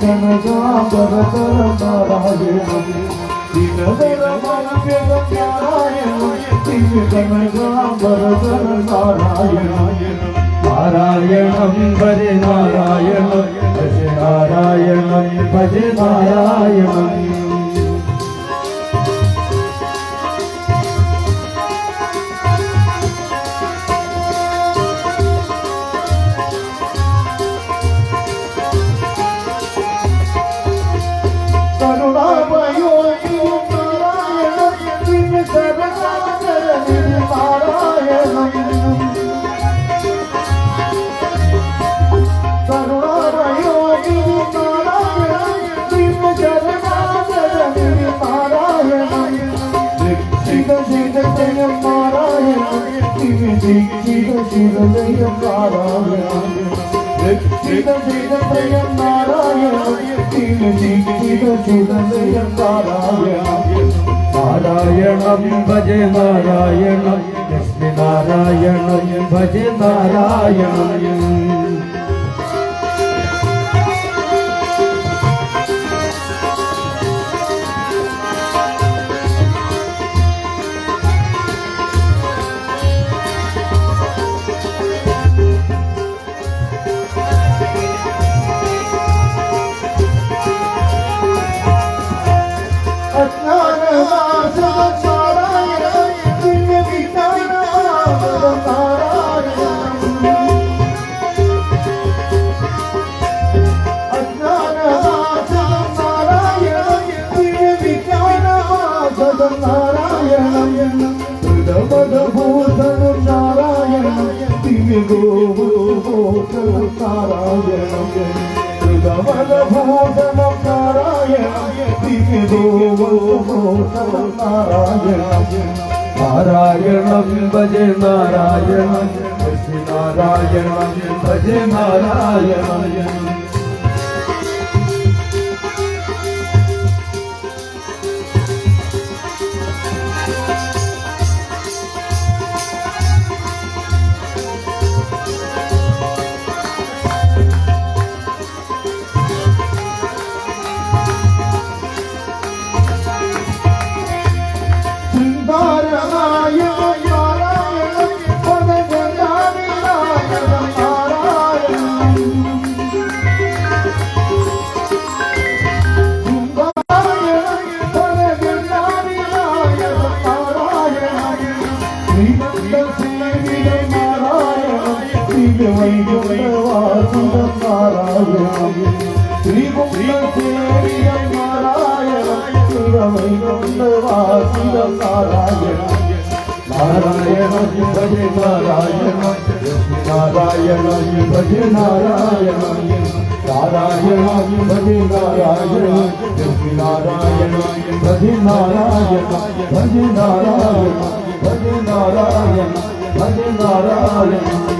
കനകാംബരതരം നാരായണം ദിനകരമനവ്യതം നാരായണം ദിവ്യ കനകാംബരതരം നാരായണം നാരായണം ഭജ നാരായണം ഭജ നാരായണം ഭജ നാരായണം കരുണാപയോനിയും ശിവദയം നാരായണം രക്ഷിത ജഗതയം നാരായണം ദീക്ഷിത ശിവദയം നാരായണം നാരായണം ഭജ നാരായണം ലക്ഷ്മി നാരായണം ഭജ നാരായണം नारायण भजे नारायण नारायण भजे नारायण ദിവ്യവൈകുണ്ഠവാസുദം നാരായണം നാരായണം ഭജ നാരായണം ലക്ഷ്മി നാരായണം ഭജ നാരായണം നാരായണം ഭജ നാരായണം ലക്ഷ്മി നാരായണം ഭജ നാരായണം ഭജ നാരായണം ഭജ നാരായണം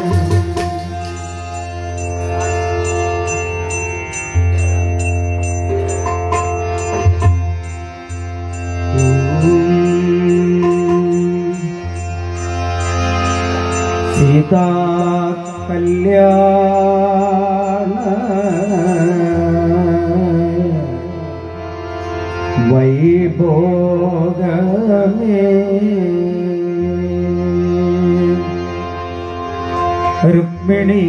സീതാ കല്യാണ വൈഭോഗമേ. രുക്മിണി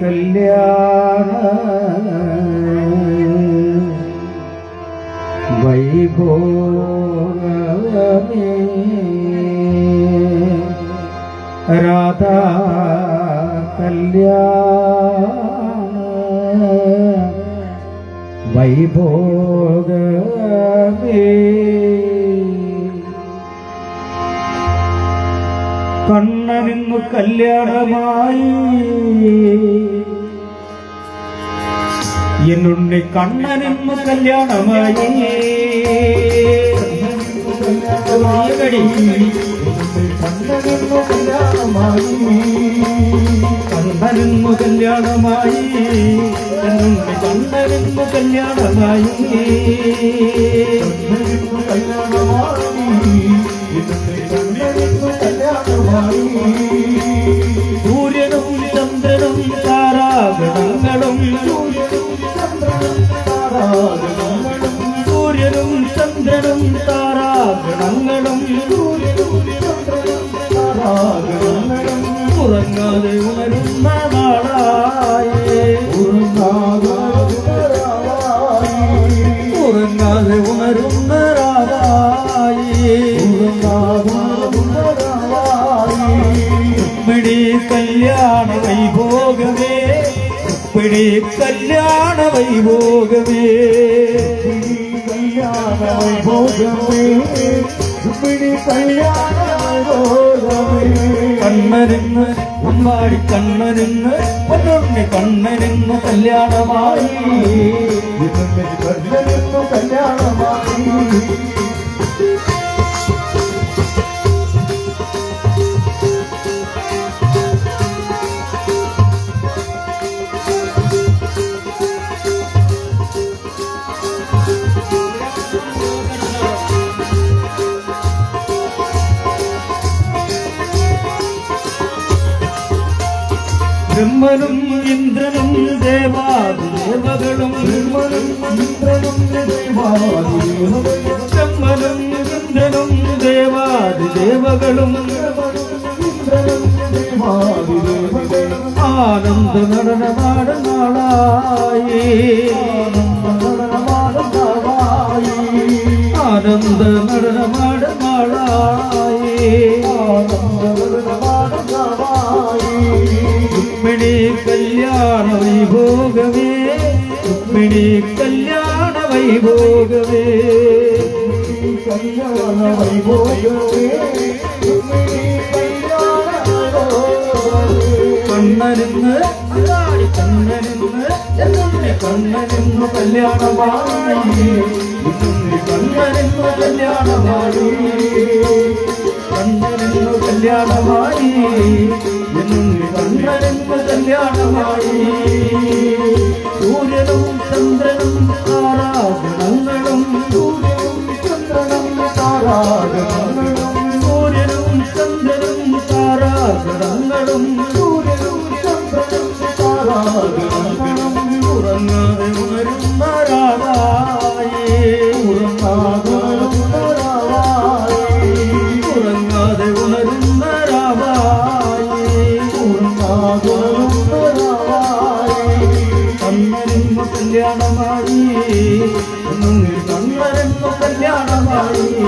കല്യാണ വൈഭോഗമേ രാധാ കല്യാണ വൈഭോഗമേ. കണ്ണനിന്നു കല്യാണമായി. എന്നുണ്ണി കണ്ണനിന്നു കല്യാണമായി. കടി കണ്ണനിന്നു കല്യാണമായി. കണ്ടനെന്നു കല്യാണമായി. എന്നുണ്ണി കണ്ടനെന്നു കല്യാണമായി. കല്യാണമായി ചന്ദ്രനും താരാഗണങ്ങളും ഉറങ്ങാതെ ഉണരുന്ന നാളായി ഉറങ്ങാതെ ഉണരുന്ന രാവായി പിടി കല്യാണ വൈഭോഗമേ പിടി കല്യാണ വൈഭോഗമേ. കണ്ണനിന്ന് അമ്പാടി കണ്ണനിന്ന് പൊന്നുണ്ണി കണ്ണനിന്ന് കല്യാണമായി. കല്യാണമായി. ബ്രഹ്മനും ഇന്ദ്രനും ദേവാദേവകളും ബ്രഹ്മനും ഇന്ദ്രനും ദേവാദേവകളും ബ്രഹ്മനും ഇന്ദ്രനും ദൈവാദിദേവനും ആനന്ദ നടനമാടനാളായി ആനന്ദ നടനമാട രുക്മിണി കല്യാണ വൈഭോഗമേ രുക്മിണി കല്യാണ വൈഭോഗമേ കല്യാണ വൈഭോഗമേ കണ്ണനിന്ന് കണ്ണനിന്ന് കണ്ണനിന്ന് കല്യാണമായി എന്നുണ്ണി കണ്ണനിന്ന് കല്യാണമായി കണ്ണനിന്ന് കല്യാണമായി. എന്നുണ്ണി കണ്ണനിന്ന് കല്യാണമായി. സൂര്യനും ചന്ദ്രനും താരാഗണങ്ങളും ചന്ദ്രനും താരാഗണങ്ങളും സൂര്യനും ചന്ദ്രനും താരാഗണങ്ങളും സൂര്യനും ചന്ദ്രനും താരാഗണങ്ങളും ഉറങ്ങാതെ ഉണരും രാവായി ഉറങ്ങാതായി കല്യാണമായി